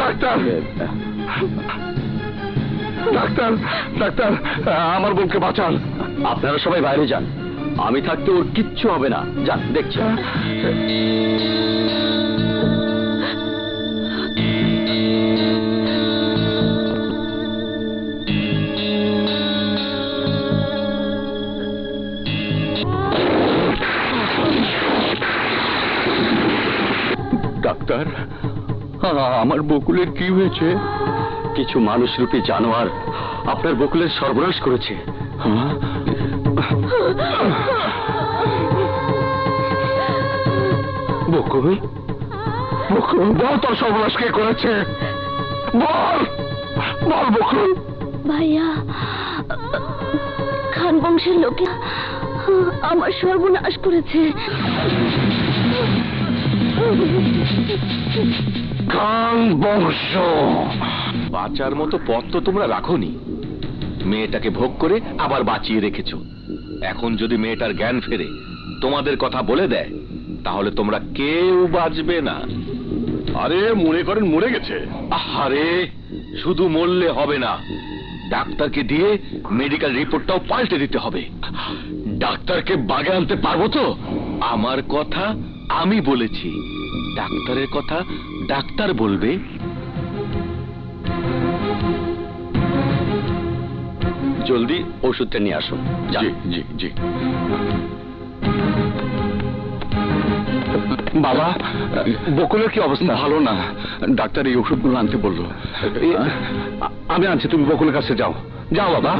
Doctor! Doctor doctor, আমার বোনকে বাঁচান। আপনারা সবাই বাইরে যান। আমি থাকতে ওর কিচ্ছু হবে না। যান, দেখছি। ডাক্তার আমার বকুলের কি হয়েছে? কিছু মানুষরূপী জানোয়ার আপনার বকুলের সর্বনাশ করেছে। বকুল? বকুল, বল তোর সর্বনাশ কে করেছে? বল! বল বকুল। ভাইয়া, খান বংশের লোকে আমার সর্বনাশ করেছে। বংশ বাঁচার মতো পথ তো তোমরা রাখোনি। মেয়েটাকে ভোগ করে আবার বাঁচিয়ে রেখেছো। এখন যদি মেয়েটার জ্ঞান ফেরে তোমাদের কথা বলে দেয় তাহলে তোমরা কেউ বাঁচবে না। আরে মনে করেন মরে গেছে। আহারে শুধু মরলে হবে না। ডাক্তারকে দিয়ে মেডিকেল রিপোর্টটাও পাল্টে দিতে হবে। ডাক্তারকে বাগে আনতে পারব তো? আমার কথা আমি বলেছি ডাক্তারের কথা ডাক্তার বলবে। জলদি ওষুধটা নিয়ে আসুন যান। জি জি জি। বাবা বকুলের কি অবস্থা? ভালো না। ডাক্তার এই ওষুধগুলো আনতে বলল। আমি আনছি তুমি বকুলের কাছে যাও। যাও বাবা।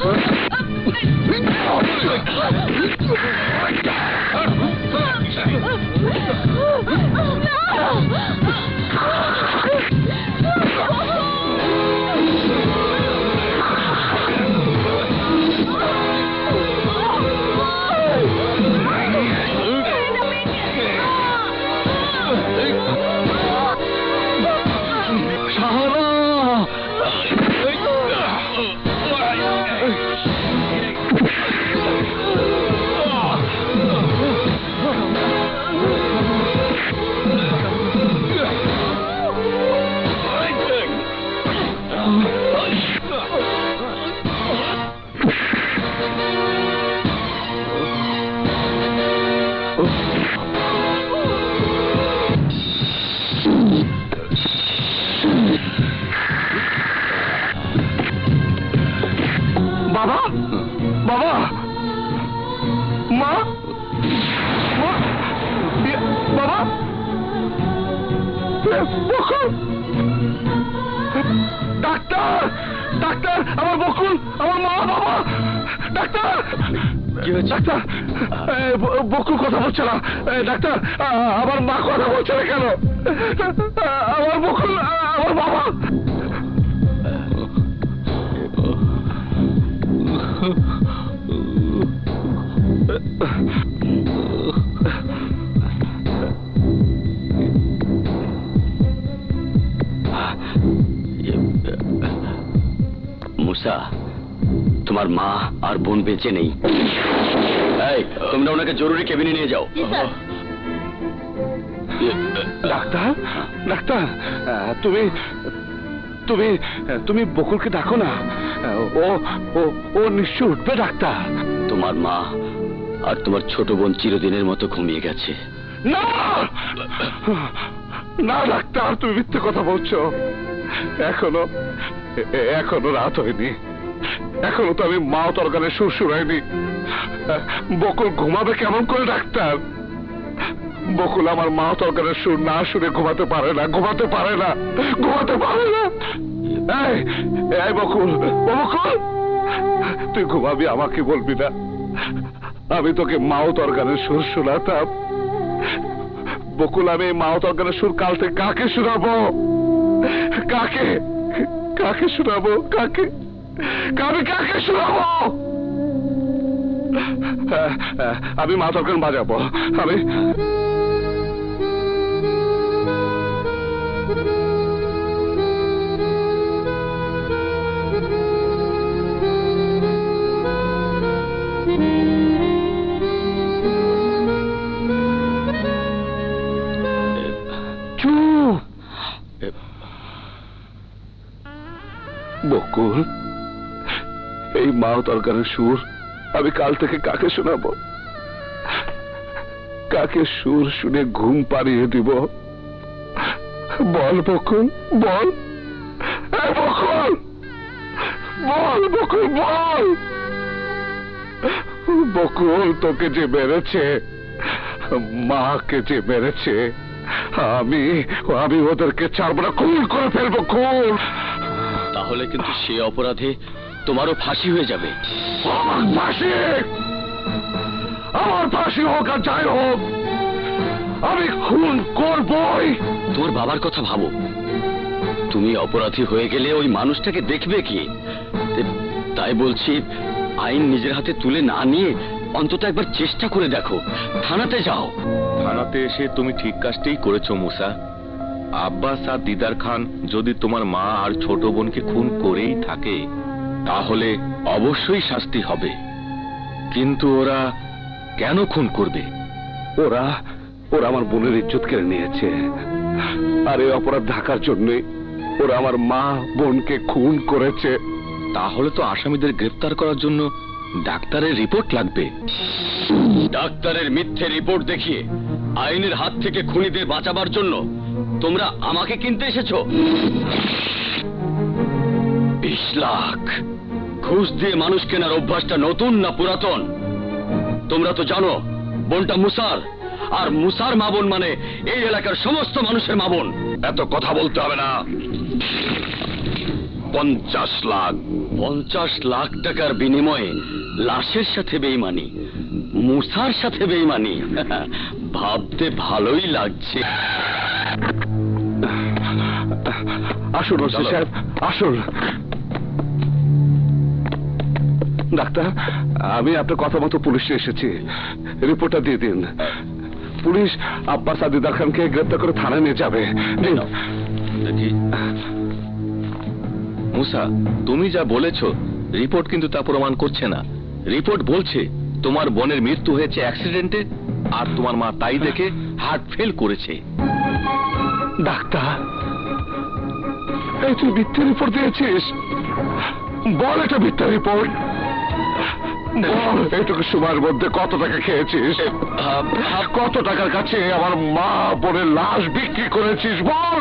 Oh, my God. বাবা বাবা। মা বাবা। বকুল। ডাক্তার ডাক্তার আমার বকুল আমার মা বাবা। ডাক্তার? ডাক্তার এ, ব- বকুল কথা বলছে না। এ, ডাক্তার আ- আমার মা কথা বলছে না কেন? আ- আমার বকুল আ- আমার বাবা। মুসা তোমার মা আর বোন বেঁচে নেই। তোমরা ওনাকে জরুরি কেবিনে নিয়ে যাও। ডাক্তার? ডাক্তার তুমি তুমি তুমি বকুলকে ডাকো না। ও ও ও নিশ্চয় উঠবে ডাক্তার। তোমার মা আর তোমার ছোট বোন চিরদিনের মতো ঘুমিয়ে গেছে। না! না ডাক্তার তুমি মিথ্যে কথা বলছো। এখনও এখনও রাত হয়নি। এখনও তো আমি মা তরকারের সুর শুনাইনি বকুল ঘুমাবে কেমন করে, ডাক্তার? বকুল আমার মা তরকারের সুর না শুনে ঘুমাতে পারে না, ঘুমাতে পারে না, ঘুমাতে পারে না। এই বকুল বকুল, তুই ঘুমাবি, আমাকে বলবি না। আমি তোকে মাও তরকারের সুর শোনাতাম। বকুল, আমি মাও তরকারের সুর কাল থেকে কাকে শোনাবো? কাকে? কাকে শোনাবো? কাকে? আমি কাকে শোনাবো? আমি মা তখন বাজাবো। আমি বকুল মাও তরকারের সুর, আমি কাল থেকে কাকে শোনাবো? কাকে সুর শুনে ঘুম পাড়িয়ে দিব? বল বকুল বল। বকুল বল বকুল বল। বকুল তোকে যে মেরেছে, মাকে যে মেরেছে, আমি আমি ওদেরকে না খুন করে ফেলব, খুন। তাহলে কিন্তু সে অপরাধে তোমারও ফাঁসি হয়ে যাবে। আমার ফাঁসি! আমার ফাঁসি হোক আর যাই হোক আমি খুন করবই। তোর বাবার কথা ভাবো। তুমি অপরাধী হয়ে গেলে ওই মানুষটাকে দেখবে কি? তাই বলছি আইন নিজের হাতে তুলে না নিয়ে অন্তত একবার চেষ্টা করে দেখো। থানাতে যাও। থানাতে এসে তুমি ঠিক কাজটাই করেছ মুসা। আব্বাস আর দিদার খান যদি তোমার মা আর ছোট বোনকে খুন করেই থাকে তাহলে অবশ্যই শাস্তি হবে। কিন্তু ওরা কেন খুন করবে? ওরা ওরা আমার বোনের ইজ্জত কেড়ে নিয়েছে। আর এই অপরাধ ঢাকার জন্য ওরা আমার মা বোনকে খুন করেছে। তাহলে তো আসামিদের গ্রেফতার করার জন্য ডাক্তারের রিপোর্ট লাগবে। ডাক্তারের মিথ্যে রিপোর্ট দেখিয়ে আইনের হাত থেকে খুনিদের বাঁচাবার জন্য তোমরা আমাকে কিনতে এসেছ? বিশ লাখ। ঘুষ দিয়ে মানুষ কেনার অভ্যাসটা নতুন না পুরাতন? তোমরা তো জানো, বোনটা মুসার। আর মুসার মা বোন মানে এই এলাকার সমস্ত মানুষের মা বোন এত কথা বলতে হবে না। পঞ্চাশ লাখ। পঞ্চাশ লাখ টাকার বিনিময়ে লাশের সাথে বেইমানি, মুসার সাথে বেইমানি। ভাবতে ভালোই লাগছে। আসুন আসুন। ডাক্তার আমি আপনার কথা মতো পুলিশে এসেছি। রিপোর্টটা দিয়ে দিন। পুলিশ আব্বাস আদিদার খানকে গ্রেপ্তার করে থানায় নিয়ে যাবে। দেখি মুসা তুমি যা বলেছ রিপোর্ট কিন্তু তা প্রমাণ করছে না। রিপোর্ট বলছে তোমার বোনের মৃত্যু হয়েছে অ্যাক্সিডেন্টে আর তোমার মা তাই দেখে হার্ট ফেল করেছে। ডাক্তার এই তুই মিথ্যে রিপোর্ট দিয়েছিস। বল এটা মিথ্যা রিপোর্ট। বল এইটুকু সময়ের মধ্যে কত টাকা খেয়েছিস? কত টাকার কাছে আমার মা বোনের লাশ বিক্রি করেছিস? বল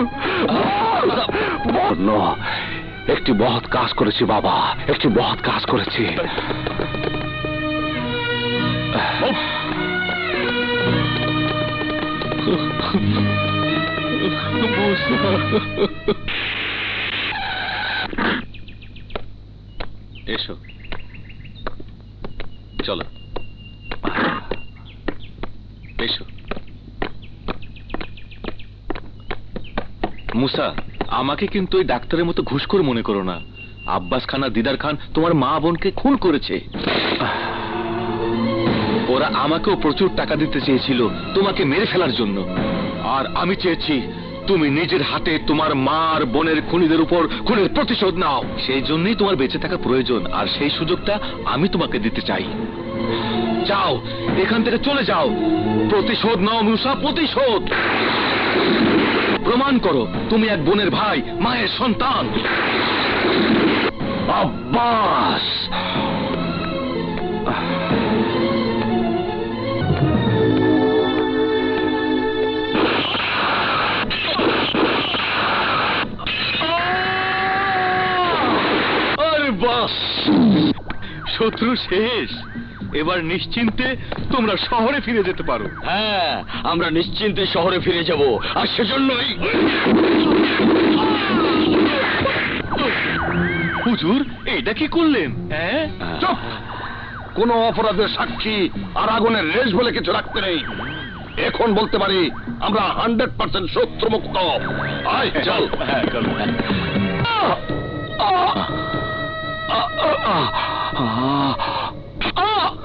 একটি মহৎ কাজ করেছি বাবা একটি মহৎ কাজ করেছি। এসো চলো। মুসা, আমাকে কিন্তু ওই ডাক্তারের মতো ঘুষখোর মনে করো না। আব্বাস খান আর দিদার খান তোমার মা বোনকে খুন করেছে। ওরা আমাকেও প্রচুর টাকা দিতে চেয়েছিল তোমাকে মেরে ফেলার জন্য। আর আমি চেয়েছি তুমি নিজের হাতে তোমার মা আর বোনের খুনিদের উপর খুনের প্রতিশোধ নাও। সেই জন্যই তোমার বেঁচে থাকা প্রয়োজন, আর সেই সুযোগটা আমি তোমাকে দিতে চাই। যাও, এখান থেকে চলে যাও। প্রতিশোধ নাও মুসা প্রতিশোধ। প্রমাণ করো, তুমি এক বোনের ভাই, মায়ের সন্তান। আব্বাস! বাস! শত্রু শেষ। এবার নিশ্চিন্তে তোমরা শহরে ফিরে যেতে পারো। হ্যাঁ আমরা নিশ্চিন্তে শহরে ফিরে যাব। আর সেজন্যই হুজুর এটা কি করলেন? হ্যাঁ? চুপ! কোন অপরাধের সাক্ষী আর আগুনের রেশ বলে কিছু রাখতে নেই। এখন বলতে পারি আমরা হান্ড্রেড পার্সেন্ট শত্রু মুক্ত আয় চল। হ্যাঁ, হ্যাঁ। আহ!